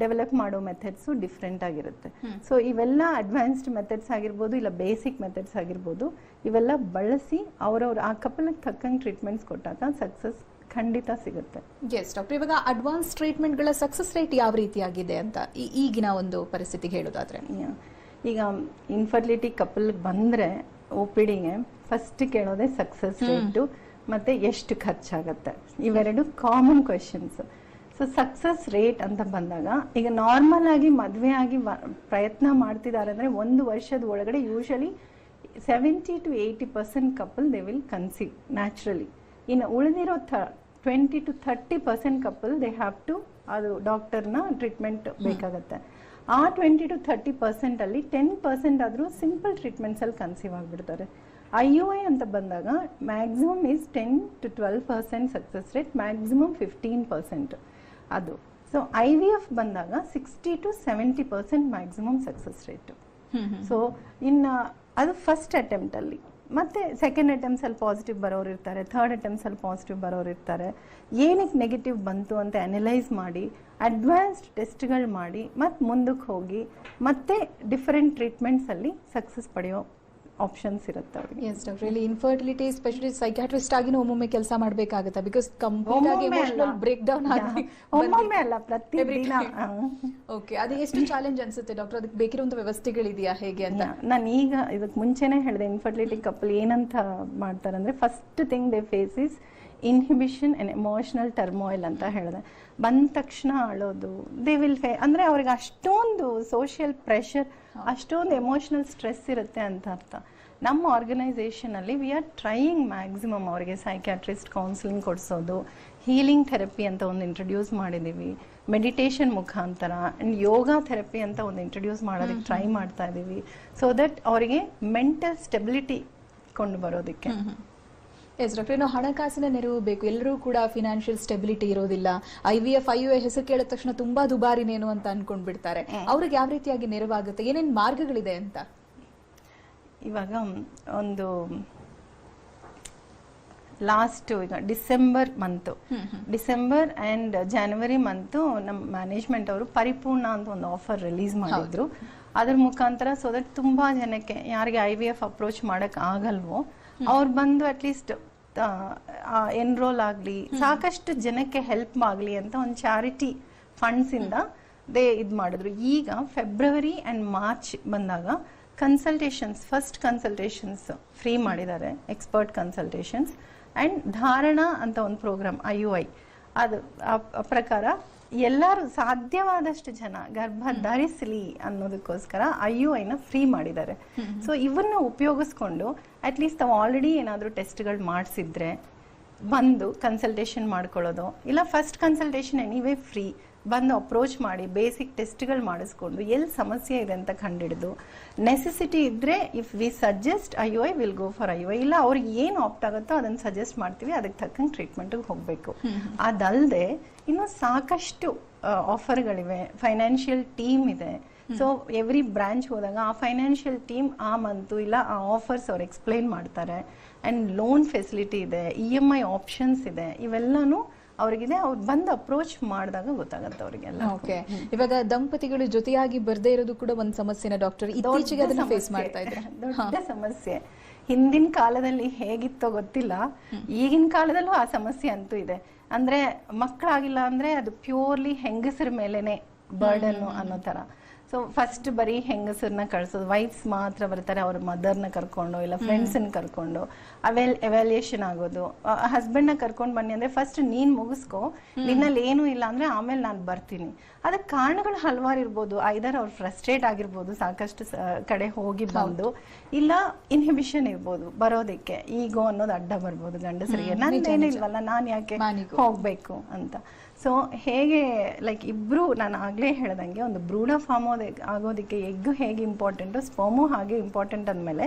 ಡೆವಲಪ್ ಮಾಡೋ ಮೆಥಡ್ಸು ಡಿಫ್ರೆಂಟ್ ಆಗಿರುತ್ತೆ. ಸೊ ಇವೆಲ್ಲ ಅಡ್ವಾನ್ಸ್ಡ್ ಮೆಥಡ್ಸ್ ಆಗಿರ್ಬೋದು ಇಲ್ಲ ಬೇಸಿಕ್ ಮೆಥಡ್ಸ್ ಆಗಿರ್ಬೋದು ಇವೆಲ್ಲ ಬಳಸಿ ಅವ್ರವ್ರ ಆ ಕಪಲ್ಗೆ ತಕ್ಕಂಗೆ ಟ್ರೀಟ್ಮೆಂಟ್ಸ್ ಕೊಟ್ಟಾಗ ಸಕ್ಸಸ್ ಖಂಡಿತ ಸಿಗುತ್ತೆ. ಎಸ್ ಡಾಕ್ಟರ್ ಇವಾಗ ಅಡ್ವಾನ್ಸ್ ಟ್ರೀಟ್ಮೆಂಟ್ಗಳ ಸಕ್ಸಸ್ ರೇಟ್ ಯಾವ ರೀತಿಯಾಗಿದೆ ಅಂತ ಈಗಿನ ಒಂದು ಪರಿಸ್ಥಿತಿಗೆ ಹೇಳೋದಾದ್ರೆ. ಈಗ ಇನ್ಫರ್ಟಿಲಿಟಿ ಕಪಲ್ ಬಂದರೆ ಒ ಪಿ ಡಿಗೆ ಫಸ್ಟ್ ಕೇಳೋದೇ ಸಕ್ಸಸ್ ರೇಟು ಮತ್ತು ಎಷ್ಟು ಖರ್ಚಾಗತ್ತೆ? ಇವೆರಡು common questions so success rate ಅಂತ ಬಂದಾಗ ಈಗ ನಾರ್ಮಲ್ ಆಗಿ ಮದುವೆ ಆಗಿ ಪ್ರಯತ್ನ ಮಾಡ್ತಿದ್ದಾರೆ ಅಂದರೆ ಒಂದು ವರ್ಷದ ಒಳಗಡೆ usually seventy to eighty percent couple they will conceive naturally ಇನ್ನು ಉಳಿದಿರೋ the twenty to thirty percent couple they have to ಅದು ಡಾಕ್ಟರ್ನ ಟ್ರೀಟ್ಮೆಂಟ್ ಬೇಕಾಗತ್ತೆ. ಆ ಟ್ವೆಂಟಿ ಟು ಥರ್ಟಿ ಪರ್ಸೆಂಟಲ್ಲಿ ಟೆನ್ ಪರ್ಸೆಂಟ್ ಆದರೂ ಸಿಂಪಲ್ ಟ್ರೀಟ್ಮೆಂಟ್ಸಲ್ಲಿ ಕನ್ಸೀವ್ ಆಗಿಬಿಡ್ತಾರೆ. ಐ ಯು ಐ ಅಂತ ಬಂದಾಗ maximum is ten to twelve percent success rate maximum fifteen percent ಅದು. ಸೊ ಐ ವಿ ಎಫ್ ಬಂದಾಗ sixty to seventy percent maximum success rate so ಇನ್ನು ಅದು ಫಸ್ಟ್ ಅಟೆಂಪ್ಟಲ್ಲಿ ಮತ್ತೆ ಸೆಕೆಂಡ್ ಅಟೆಂಪ್ಸ್ ಅಲ್ಲಿ ಪಾಸಿಟಿವ್ ಬರೋರು ಇರ್ತಾರೆ ಥರ್ಡ್ ಅಟೆಂಪ್ಸ್ ಅಲ್ಲಿ ಪಾಸಿಟಿವ್ ಬರೋರು ಇರ್ತಾರೆ. ಏನಕ್ಕೆ ನೆಗೆಟಿವ್ ಬಂತು ಅಂತ ಅನಲೈಸ್ ಮಾಡಿ ಅಡ್ವಾನ್ಸ್ಡ್ ಟೆಸ್ಟ್ಗಳು ಮಾಡಿ ಮತ್ತೆ ಮುಂದಕ್ಕೆ ಹೋಗಿ ಮತ್ತೆ ಡಿಫರೆಂಟ್ ಟ್ರೀಟ್ಮೆಂಟ್ಸ್ ಅಲ್ಲಿ ಸಕ್ಸಸ್ ಪಡೆಯೋ ಆಪ್ಷನ್ಸ್ ಇರುತ್ತೆ ಅವರಿಗೆ. ಎಸ್ ಡಾಕ್ಟರ್ ಇಲ್ಲಿ ಇನ್ಫರ್ಟಿಲಿಟಿ ಸ್ಪೆಷಲಿ ಸೈಕ್ಯಾಟ್ರಿಸ್ಟ್ ಆಗಿನೂ ಒಮ್ಮೊಮ್ಮೆ ಕೆಲಸ ಮಾಡಬೇಕಾಗುತ್ತೆ. ಬಿಕಾಸ್ ಕಂಪ್ಲೀಟ್ ಆಗಿ ಎಮೋಷನಲ್. ಬ್ರೇಕ್ ಡೌನ್ ಆಗಿ ಒಮ್ಮೊಮ್ಮೆ ಅಲ್ಲ ಪ್ರತಿ ದಿನ. ಓಕೆ ಅದು ಎಷ್ಟು ಚಾಲೆಂಜ್ ಅನ್ಸುತ್ತೆ ಡಾಕ್ಟರ್ ಅದಕ್ಕೆ ಬೇಕಿರುವಂತ ವ್ಯವಸ್ಥೆಗಳಿದೆಯಾ ಹೇಗೆ ಅಂತ? ನಾನು ಈಗ ಇದಕ್ಕೆ ಮುಂಚೆನೆ ಹೇಳಿದೆ ಇನ್ಫರ್ಟಿಲಿಟಿ ಕಪಲ್ ಏನಂತ ಮಾಡ್ತಾರೆ ಅಂದ್ರೆ first thing they face is inhibition and emotional turmoil ಅಂತ ಹೇಳಿದೆ. ಬಂದ ತಕ್ಷಣ ಅಳೋದು ದೇ ವಿಲ್ ಫೇ ಅಂದ್ರೆ ಅವ್ರಿಗೆ ಅಷ್ಟೊಂದು ಸೋಷಿಯಲ್ ಪ್ರೆಷರ್ ಅಷ್ಟೊಂದು ಎಮೋಷನಲ್ ಸ್ಟ್ರೆಸ್ ಇರುತ್ತೆ ಅಂತ ಅರ್ಥ. ನಮ್ಮ ಆರ್ಗನೈಸೇಷನ್ ಅಲ್ಲಿ ವಿ ಆರ್ ಟ್ರೈಯಿಂಗ್ ಮ್ಯಾಕ್ಸಿಮಮ್ ಅವರಿಗೆ ಸೈಕ್ಯಾಟ್ರಿಸ್ಟ್ ಕೌನ್ಸಿಲಿಂಗ್ ಕೊಡಿಸೋದು ಹೀಲಿಂಗ್ ಥೆರಪಿ ಅಂತ ಒಂದು ಇಂಟ್ರೊಡ್ಯೂಸ್ ಮಾಡಿದ್ದೀವಿ ಮೆಡಿಟೇಷನ್ ಮುಖಾಂತರ ಅಂಡ್ ಯೋಗ ಥೆರಪಿ ಅಂತ ಒಂದು ಇಂಟ್ರೊಡ್ಯೂಸ್ ಮಾಡೋದಕ್ಕೆ ಟ್ರೈ ಮಾಡ್ತಾ ಇದ್ದೀವಿ ಸೊ ದಟ್ ಅವರಿಗೆ ಮೆಂಟಲ್ ಸ್ಟೆಬಿಲಿಟಿ ಕೊಂಡು ಬರೋದಕ್ಕೆ ಎಸ್ ಡಾಕ್ಟರ್ ಹಣಕಾಸಿನ ನೆರವು ಬೇಕು. ಎಲ್ಲರೂ ಕೂಡ ಫಿನಾನ್ಷಿಯಲ್ ಸ್ಟೆಬಿಲಿಟಿ ಇರೋದಿಲ್ಲ. I V F I U ಹೆಸರು ಕೇಳಿದ ತಕ್ಷಣ ತುಂಬಾ ದುಬಾರಿನೇನು ಅಂತ ಅನ್ಕೊಂಡ್ ಬಿಡ್ತಾರೆ ಅವ್ರಿಗೆ ಯಾವ ರೀತಿಯಾಗಿ ನೆರವಾಗುತ್ತೆ? ಏನೇನ್ ಮಾರ್ಗಗಳಿದೆ ಅಂತ? ಇವಾಗ ಒಂದು ಲಾಸ್ಟ್ ಈಗ December month December and January month ನಮ್ಮ ಮ್ಯಾನೇಜ್ಮೆಂಟ್ ಅವರು ಪರಿಪೂರ್ಣ ಅಂತ ಒಂದು ಆಫರ್ ರಿಲೀಸ್ ಮಾಡಿದ್ರು. ಅದ್ರ ಮುಖಾಂತರ ಸೊ ದಟ್ ತುಂಬಾ ಜನಕ್ಕೆ ಯಾರಿಗೆ ಐ ವಿ ಎಫ್ ಅಪ್ರೋಚ್ ಮಾಡಕ್ ಆಗಲ್ವೋ ಅವ್ರು ಬಂದು ಅಟ್ಲೀಸ್ಟ್ ಎನ್ರೋಲ್ ಆಗಲಿ ಸಾಕಷ್ಟು ಜನಕ್ಕೆ ಹೆಲ್ಪ್ ಆಗಲಿ ಅಂತ ಒಂದು ಚಾರಿಟಿ ಫಂಡ್ಸ್ ಇಂದ ದೇ ಇದ್ ಮಾಡಿದ್ರು. ಈಗ ಫೆಬ್ರವರಿ ಆ್ಯಂಡ್ ಮಾರ್ಚ್ ಬಂದಾಗ ಕನ್ಸಲ್ಟೇಷನ್ಸ್ ಫಸ್ಟ್ ಕನ್ಸಲ್ಟೇಷನ್ಸ್ ಫ್ರೀ ಮಾಡಿದ್ದಾರೆ ಎಕ್ಸ್ಪರ್ಟ್ ಕನ್ಸಲ್ಟೇಷನ್ಸ್ ಅಂಡ್ ಧಾರಣ ಅಂತ ಒಂದು ಪ್ರೋಗ್ರಾಮ್ ಐ ಯು ಐ ಅದು ಆ ಪ್ರಕಾರ ಎಲ್ಲರೂ ಸಾಧ್ಯವಾದಷ್ಟು ಜನ ಗರ್ಭ ಧರಿಸಲಿ ಅನ್ನೋದಕ್ಕೋಸ್ಕರ ಐ ಯು ಐನ ಫ್ರೀ ಮಾಡಿದ್ದಾರೆ. ಸೊ ಇವನ್ನ ಉಪಯೋಗಿಸ್ಕೊಂಡು ಅಟ್ಲೀಸ್ಟ್ ತಾವು ಆಲ್ರೆಡಿ ಏನಾದರೂ ಟೆಸ್ಟ್ಗಳು ಮಾಡಿಸಿದ್ರೆ ಬಂದು ಕನ್ಸಲ್ಟೇಷನ್ ಮಾಡ್ಕೊಳ್ಳೋದು ಇಲ್ಲ ಫಸ್ಟ್ ಕನ್ಸಲ್ಟೇಷನ್ ಎನಿವೇ ಫ್ರೀ ಬಂದು ಅಪ್ರೋಚ್ ಮಾಡಿ ಬೇಸಿಕ್ ಟೆಸ್ಟ್ಗಳು ಮಾಡಿಸ್ಕೊಂಡು ಎಲ್ಲಿ ಸಮಸ್ಯೆ ಇದೆ ಅಂತ ಕಂಡಿಡಿದು. ನೆಸೆಸಿಟಿ ಇದ್ರೆ if we suggest I U I will go for I U I ಇಲ್ಲ ಅವ್ರಿಗೆ ಏನು ಆಪ್ಟ್ ಆಗುತ್ತೋ ಅದನ್ನು ಸಜೆಸ್ಟ್ ಮಾಡ್ತೀವಿ ಅದಕ್ಕೆ ತಕ್ಕಂಗೆ ಟ್ರೀಟ್ಮೆಂಟ್ಗೆ ಹೋಗಬೇಕು. ಅದಲ್ಲದೆ ಇನ್ನು ಸಾಕಷ್ಟು ಆಫರ್ಗಳಿವೆ ಫೈನಾನ್ಷಿಯಲ್ ಟೀಮ್ ಇದೆ. ಸೊ ಎವ್ರಿ ಬ್ರಾಂಚ್ ಹೋದಾಗ ಆ ಫೈನಾನ್ಷಿಯಲ್ ಟೀಮ್ ಆ ಮಂತು ಇಲ್ಲ ಆ ಆಫರ್ಸ್ ಅವ್ರು ಎಕ್ಸ್ಪ್ಲೈನ್ ಮಾಡ್ತಾರೆ. ಆ್ಯಂಡ್ ಲೋನ್ ಫೆಸಿಲಿಟಿ ಇದೆ ಇ ಎಂ ಐ ಆಪ್ಷನ್ಸ್ ಇದೆ ಇವೆಲ್ಲನೂ ಅವ್ರಿಗಿದೆ ಅವ್ರು ಬಂದು ಅಪ್ರೋಚ್ ಮಾಡಿದಾಗ ಗೊತ್ತಾಗುತ್ತೆ ಅವ್ರಿಗೆಲ್ಲ. ಓಕೆ ಇವಾಗ ದಂಪತಿಗಳು ಜೊತೆಯಾಗಿ ಬರ್ದೇ ಇರೋದು ಕೂಡ ಒಂದು ಸಮಸ್ಯೆನ ಡಾಕ್ಟರ್ ಇತ್ತೀಚೆಗೆ ಅದನ್ನ ಫೇಸ್ ಮಾಡ್ತಾ ಇದ್ದಾರೆ ದೊಡ್ಡ ಸಮಸ್ಯೆ. ಹಿಂದಿನ ಕಾಲದಲ್ಲಿ ಹೇಗಿತ್ತೋ ಗೊತ್ತಿಲ್ಲ. ಈಗಿನ ಕಾಲದಲ್ಲೂ ಆ ಸಮಸ್ಯೆ ಅಂತೂ ಇದೆ. ಅಂದ್ರೆ ಮಕ್ಕಳಾಗಿಲ್ಲ ಅಂದ್ರೆ ಅದು ಪ್ಯೂರ್ಲಿ ಹೆಂಗಸರ ಮೇಲೆನೆ ಬರ್ಡನ್ ಅನ್ನೋ ತರ. ಸೊ ಫಸ್ಟ್ ಬರೀ ಹೆಂಗಸರನ್ನ ಕಳ್ಸೋದು. ವೈಫ್ಸ್ ಮಾತ್ರ ಬರ್ತಾರೆ ಅವ್ರ ಮದರ್ನ ಕರ್ಕೊಂಡು ಇಲ್ಲ ಫ್ರೆಂಡ್ಸನ್ನ ಕರ್ಕೊಂಡು ಅವೆಲ್ ಎವ್ಯಾಲ್ಯೂಯೇಷನ್ ಆಗೋದು. ಹಸ್ಬೆಂಡ್ನ ಕರ್ಕೊಂಡು ಬನ್ನಿ ಅಂದ್ರೆ ಫಸ್ಟ್ ನೀನ್ ಮುಗಿಸ್ಕೊ. ನಿನ್ನಲ್ಲಿ ಏನು ಇಲ್ಲ ಅಂದ್ರೆ ಆಮೇಲೆ ನಾನು ಬರ್ತೀನಿ. ಅದಕ್ಕೆ ಕಾರಣಗಳು ಹಲವಾರು ಇರ್ಬೋದು. ಐದರ್ ಅವ್ರು ಫ್ರಸ್ಟ್ರೇಟ್ ಆಗಿರ್ಬೋದು ಸಾಕಷ್ಟು ಕಡೆ ಹೋಗಿ ಬಂದು ಇಲ್ಲ ಇನ್ಹಿಬಿಷನ್ ಇರ್ಬೋದು. ಬರೋದಕ್ಕೆ ಈಗೋ ಅನ್ನೋದು ಅಡ್ಡ ಬರ್ಬೋದು ಗಂಡಸರಿಗೆ. ನಂದೇನು ಇಲ್ವಲ್ಲ ನಾನು ಯಾಕೆ. ಹೋಗ್ಬೇಕು ಅಂತ. ಸೊ ಹೇಗೆ ಲೈಕ್ ಇಬ್ರು, ನಾನು ಆಗಲೇ ಹೇಳ್ದಂಗೆ ಒಂದು ಭ್ರೂಣ ಫಾರ್ಮ್ ಆಗೋದಕ್ಕೆ ಎಗ್ ಹೇಗೆ ಇಂಪಾರ್ಟೆಂಟು ಸ್ಪರ್ಮು ಹಾಗೆ ಇಂಪಾರ್ಟೆಂಟ್ ಅಂದಮೇಲೆ,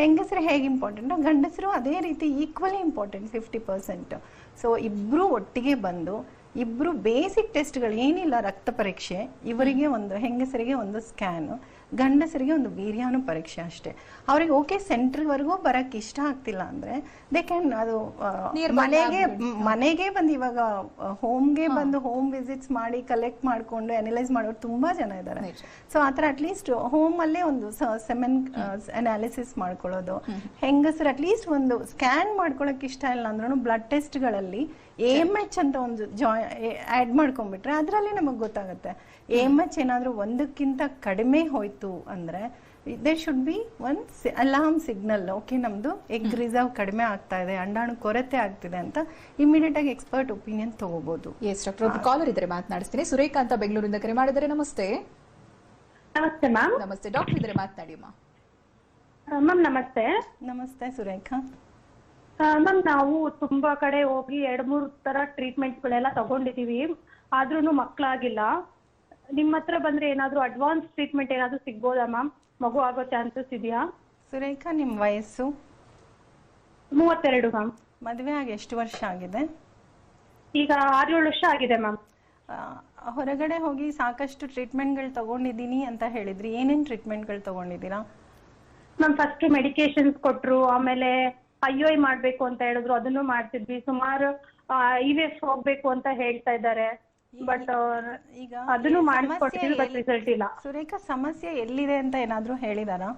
ಹೆಂಗಸರು ಹೇಗೆ ಇಂಪಾರ್ಟೆಂಟು ಗಂಡಸರು ಅದೇ ರೀತಿ equally important fifty percent so ಇಬ್ಬರು ಒಟ್ಟಿಗೆ ಬಂದು ಇಬ್ಬರು ಬೇಸಿಕ್ ಟೆಸ್ಟ್ಗಳು ಏನಿಲ್ಲ ರಕ್ತ ಪರೀಕ್ಷೆ, ಇವರಿಗೆ ಒಂದು, ಹೆಂಗಸರಿಗೆ ಒಂದು ಸ್ಕ್ಯಾನ್ ಗಂಡಸರಿಗೆ ಒಂದು ವೀರ್ಯಾನು ಪರೀಕ್ಷೆ ಅಷ್ಟೇ. ಅವ್ರಿಗೆ ಓಕೆ ಸೆಂಟ್ರ್ವರೆಗೂ ಬರಕ್ ಇಷ್ಟ ಆಗ್ತಿಲ್ಲ ಅಂದ್ರೆ ದೇ ಕ್ಯಾನ್ ಅದು ಮನೆಗೆ ಮನೆಗೆ ಬಂದು ಇವಾಗ ಹೋಮ್ಗೆ ಬಂದು ಹೋಮ್ ವಿಸಿಟ್ಸ್ ಮಾಡಿ ಕಲೆಕ್ಟ್ ಮಾಡ್ಕೊಂಡು ಅನಲೈಸ್ ಮಾಡೋರು ತುಂಬಾ ಜನ ಇದ್ದಾರೆ. ಸೊ ಆತರ ಅಟ್ಲೀಸ್ಟ್ ಹೋಮ್ ಅಲ್ಲೇ ಒಂದು ಸೆಮೆನ್ ಅನಾಲಿಸಿಸ್ ಮಾಡ್ಕೊಳ್ಳೋದು. ಹೆಂಗಸರು ಅಟ್ಲೀಸ್ಟ್ ಒಂದು ಸ್ಕ್ಯಾನ್ ಮಾಡ್ಕೊಳಕ್ ಇಷ್ಟ ಇಲ್ಲ ಅಂದ್ರೂ ಬ್ಲಡ್ ಟೆಸ್ಟ್ಗಳಲ್ಲಿ ಗಳಲ್ಲಿ ಎಂ ಎಚ್ ಅಂತ ಒಂದು ಜಾಯ್ ಆಡ್ ಮಾಡ್ಕೊಂಡ್ಬಿಟ್ರೆ ಅದರಲ್ಲಿ ನಮಗೆ ಗೊತ್ತಾಗುತ್ತೆ. ಎ ಎಂ ಎಚ್ ಏನಾದ್ರೂ ಒಂದಕ್ಕಿಂತ ಕಡಿಮೆ ಹೋಯ್ತು ಅಂದ್ರೆ they should be one alarm signal okay ನಮ್ದು ಎಗ್ ರಿಸರ್ವ್ ಕಡಿಮೆ ಆಗ್ತಾ ಇದೆ ಅಂಡಾಣು ಕೊರತೆ ಆಗ್ತಿದೆ ಅಂತ ಇಮಿಡಿಯೇಟ್ ಆಗಿ ಎಕ್ಸ್ಪರ್ಟ್ ಒಪಿನಿಯನ್ ತಗೋಬಹುದು ಎಸ್ ಡಾಕ್ಟರ್ ಒಬ್ರು ಕಾಲರ್ ಇದ್ದಾರೆ ಮಾತನಾಡಿಸ್ತೀನಿ. ಸುರೇಖಾ ಅಂತ ಬೆಂಗಳೂರಿಂದ ಕರೆ ಮಾಡಿದರೆ ನಮಸ್ತೆ. ನಮಸ್ತೆ ಮ್ಯಾಮ್ ನಮಸ್ತೆ ಡಾಕ್ಟರ್ ಇದ್ದಾರೆ ಮಾತನಾಡಿ ಅಮ್ಮ ಮ್ಯಾಮ್ ನಮಸ್ತೆ. ನಮಸ್ತೆ ಸುರೇಖಾ ಮ್ಯಾಮ್ ನಾವು ತುಂಬಾ ಕಡೆ ಹೋಗಿ ಎರಡ್ ಮೂರ್ ತರ ಟ್ರೀಟ್ಮೆಂಟ್ಗಳೆಲ್ಲ ತಗೊಂಡಿದೀವಿ ಆದ್ರೂ ಮಕ್ಳಾಗಿಲ್ಲ. ನಿಮ್ ಹತ್ರ ಬಂದ್ರೆ ಏನಾದ್ರು ಅಡ್ವಾನ್ಸ್ ಟ್ರೀಟ್ಮೆಂಟ್ ಏನಾದ್ರೂ ಸಿಗ್ಬೋದಾ ಮ್ಯಾಮ್? ಮಗು ಆಗೋ ಚಾನ್ಸಸ್ ಇದೆಯಾ? ಸುರೇಖಾ ನಿಮ್ಮ ವಯಸ್ಸು? ಮೂವತ್ತೆರಡು ಮ್ಯಾಮ್. ಮದುವೆ ಆಗಿ ಎಷ್ಟು ವರ್ಷ ಆಗಿದೆ? ಈಗ ಆರು ಏಳು ವರ್ಷ ಆಗಿದೆ ಮ್ಯಾಮ್. ಆ, ಹೊರಗಡೆ ಹೋಗಿ ಸಾಕಷ್ಟು ಟ್ರೀಟ್ಮೆಂಟ್ಗಳು ತಗೊಂಡಿದ್ದೀನಿ ಅಂತ ಹೇಳಿದ್ರಿ. ಏನೇನು ಟ್ರೀಟ್ಮೆಂಟ್ಗಳು ತಗೊಂಡಿದ್ದೀರಾ? ಮ್ಯಾಮ್ ಫಸ್ಟ್ ಮೆಡಿಕೇಶನ್ಸ್ ಕೊಟ್ರು ಆಮೇಲೆ ಐ ಐ ಮಾಡ್ಬೇಕು ಅಂತ ಹೇಳಿದ್ರು ಅದನ್ನು ಮಾಡ್ತಿದ್ವಿ. ಸುಮಾರು ಇ ವಿ ಎಫ್ ಹೋಗ್ಬೇಕು ಅಂತ ಹೇಳ್ತಾ ಇದ್ದಾರೆ. ಈಗ ಸುರೇಖಾ ಸಮಸ್ಯೆ ಎಲ್ಲಿದೆ ಅಂತ ಏನಾದ್ರೂ ಹೇಳಿದಾರಾ?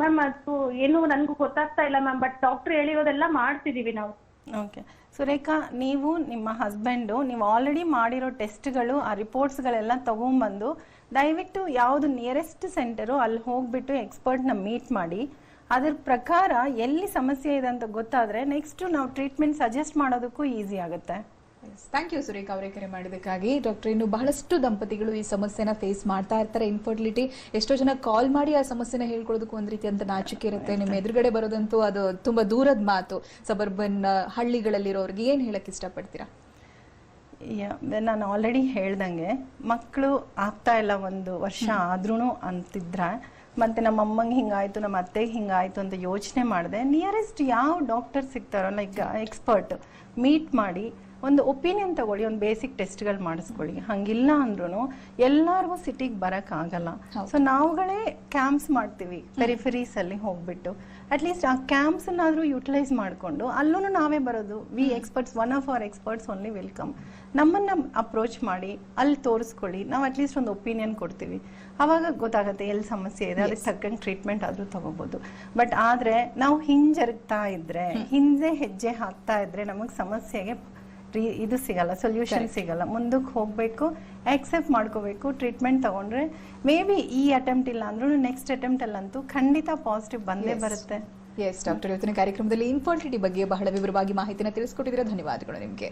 ಮ್ಯಾಮ್ ಅದು ಏನು ನನ್ಗೂ ಗೊತ್ತಾಗ್ತಾ ಇಲ್ಲ ಮ್ಯಾಮ್ ಬಟ್ ಡಾಕ್ಟರ್ ಹೇಳಿರೋದೆಲ್ಲ ಮಾಡ್ತಿದೀವಿ ನಾವು. ಓಕೆ. ಸುರೇಖಾ ನೀವು ನಿಮ್ಮ ಹಸ್ಬೆಂಡು ನೀವು ಆಲ್ರೆಡಿ ಮಾಡಿರೋ ಟೆಸ್ಟ್ಗಳು ಆ ರಿಪೋರ್ಟ್ಸ್ಗಳೆಲ್ಲ ತಗೊಂಬಂದು ದಯವಿಟ್ಟು ಯಾವುದು ನಿಯರೆಸ್ಟ್ ಸೆಂಟರು ಅಲ್ಲಿ ಹೋಗ್ಬಿಟ್ಟು ಎಕ್ಸ್ಪರ್ಟ್ನ ಮೀಟ್ ಮಾಡಿ. ಅದ್ರ ಪ್ರಕಾರ ಎಲ್ಲಿ ಸಮಸ್ಯೆ ಇದೆ ಅಂತ ಗೊತ್ತಾದ್ರೆ ನೆಕ್ಸ್ಟ್ ನಾವು ಟ್ರೀಟ್ಮೆಂಟ್ ಸಜೆಸ್ಟ್ ಮಾಡೋದಕ್ಕೂ ಈಸಿ ಆಗುತ್ತೆ. ಥ್ಯಾಂಕ್ ಯು ಸುರೇಖ ಅವರೇ ಕರೆ ಮಾಡಿದ್ದಕ್ಕಾಗಿ. ಡಾಕ್ಟರ್ ಇನ್ನು ಬಹಳಷ್ಟು ದಂಪತಿಗಳು ಈ ಸಮಸ್ಯೆನ ಫೇಸ್ ಮಾಡ್ತಾ ಇರ್ತಾರೆ. ಇನ್ಫರ್ಟಿಲಿಟಿ ಎಷ್ಟೋ ಜನ ಕಾಲ್ ಮಾಡಿ ಆ ಸಮಸ್ಯೆನ ಹೇಳ್ಕೊಳ್ಳೋದಕ್ಕೂ ಒಂದು ರೀತಿ ಅಂತ ನಾಚಿಕೆ ಇರುತ್ತೆ. ನಿಮ್ಮ ಎದುರುಗಡೆ ಬರೋದಂತೂ ಅದು ತುಂಬಾ ದೂರದ ಮಾತು. ಸಬರ್ಬನ್ ಹಳ್ಳಿಗಳಲ್ಲಿರೋರಿಗೆ ಏನು ಹೇಳಕ್ ಇಷ್ಟಪಡ್ತೀರಾ? ನಾನು ಆಲ್ರೆಡಿ ಹೇಳ್ದಂಗೆ ಮಕ್ಕಳು ಆಗ್ತಾ ಇಲ್ಲ ಒಂದು ವರ್ಷ ಆದ್ರೂ ಅಂತಿದ್ರೆ ಮತ್ತೆ ನಮ್ಮ ಅಮ್ಮಂಗೆ ಹಿಂಗಾಯ್ತು ನಮ್ಮ ಅತ್ತೆಗೆ ಹಿಂಗಾಯ್ತು ಅಂತ ಯೋಚನೆ ಮಾಡಿದೆ ನಿಯರೆಸ್ಟ್ ಯಾವ ಡಾಕ್ಟರ್ ಸಿಗ್ತಾರೋ ಲೈಕ್ ಎಕ್ಸ್ಪರ್ಟ್ ಮೀಟ್ ಮಾಡಿ ಒಂದು ಒಪಿನಿಯನ್ ತಗೊಳ್ಳಿ ಒಂದು ಬೇಸಿಕ್ ಟೆಸ್ಟ್ಗಳು ಮಾಡಿಸ್ಕೊಳ್ಳಿ. ಹಂಗಿಲ್ಲ ಅಂದ್ರೂ ಎಲ್ಲಾರ್ಗೂ ಸಿಟಿಗೆ ಬರಕ್ ಆಗಲ್ಲ. ಸೊ ನಾವುಗಳೇ ಕ್ಯಾಂಪ್ಸ್ ಮಾಡ್ತೀವಿ ಪೆರಿಫರೀಸ್ ಅಲ್ಲಿ ಹೋಗ್ಬಿಟ್ಟು. ಅಟ್ಲೀಸ್ಟ್ ಆ ಕ್ಯಾಂಪ್ಸ್ ಅನ್ನಾದ್ರೂ ಯುಟಿಲೈಸ್ ಮಾಡಿಕೊಂಡು ಅಲ್ಲೂ ನಾವೇ ಬರೋದು. We experts one of our experts only welcome ನಮ್ಮನ್ನ ಅಪ್ರೋಚ್ ಮಾಡಿ ಅಲ್ಲಿ ತೋರಿಸ್ಕೊಳ್ಳಿ. ನಾವು ಅಟ್ಲೀಸ್ಟ್ ಒಂದು ಒಪಿನಿಯನ್ ಕೊಡ್ತೀವಿ. ಅವಾಗ ಗೊತ್ತಾಗುತ್ತೆ ಎಲ್ಲಿ ಸಮಸ್ಯೆ ಇದೆ ಅದಕ್ಕೆ ತಕ್ಕಂಗೆ ಟ್ರೀಟ್ಮೆಂಟ್ ಆದ್ರೂ ತಗೋಬಹುದು ಬಟ್ ಆದ್ರೆ ನಾವು ಹಿಂಜರುಗ್ತಾ ಇದ್ರೆ ಹಿಂದೆ ಹೆಜ್ಜೆ ಹಾಕ್ತಾ ಇದ್ರೆ ನಮಗೆ ಸಮಸ್ಯೆಗೆ ಇದು ಸಿಗಲ್ಲ ಸೊಲ್ಯೂಷನ್ ಸಿಗಲ್ಲ. ಮುಂದಕ್ಕೆ ಹೋಗಬೇಕು ಆಕ್ಸೆಪ್ಟ್ ಮಾಡ್ಕೋಬೇಕು ಟ್ರೀಟ್ಮೆಂಟ್ ತಗೊಂಡ್ರೆ ಮೇ ಬಿ ಈ ಅಟೆಂಪ್ಟ್ ಇಲ್ಲ ಅಂದ್ರೂ ನೆಕ್ಸ್ಟ್ ಅಟೆಂಪ್ಟ್ ಅಲ್ಲಂತೂ ಖಂಡಿತ ಪಾಸಿಟಿವ್ ಬಂದೇ ಬರುತ್ತೆ. ಎಸ್ ಡಾಕ್ಟರ್ ಇವತ್ತಿನ ಕಾರ್ಯಕ್ರಮದಲ್ಲಿ ಇನ್ಫರ್ಟಿಲಿಟಿ ಬಗ್ಗೆ ಬಹಳ ವಿವರವಾಗಿ ಮಾಹಿತಿನ ತಿಳಿಸ್ಕೊಟ್ಟಿದ್ದೀರಾ? ಧನ್ಯವಾದಗಳು ನಿಮಗೆ.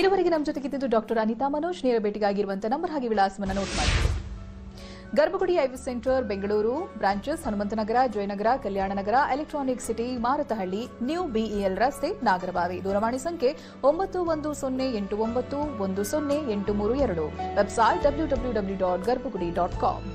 ಇದುವರೆಗೆ ನಮ್ಮ ಜೊತೆಗಿದ್ದು ಡಾಕ್ಟರ್ ಅನಿತಾ ಮನೋಜ್. ನೇರ ಭೇಟಿಗಾಗಿರುವಂತಹ ನಂಬರ್ ಹಾಗೆ ವಿಳಾಸವನ್ನು ನೋಟ್ ಮಾಡಿ. Garbhagudi IV centre, Bengaluru, branches Hanumanthanagar, Jayanagar, Kalyananagar, Electronic City, Marathahalli, New BEL ರಸ್ತೆ, ನಾಗರಬಾವಿ. ದೂರವಾಣಿ ಸಂಖ್ಯೆ ಒಂಬತ್ತು ಒಂದು ಸೊನ್ನೆ ಎಂಟು ಒಂಬತ್ತು ಒಂದು ಸೊನ್ನೆ ಎಂಟು ಮೂರು ಎರಡು. Website W W W dot Garbhagudi dot com.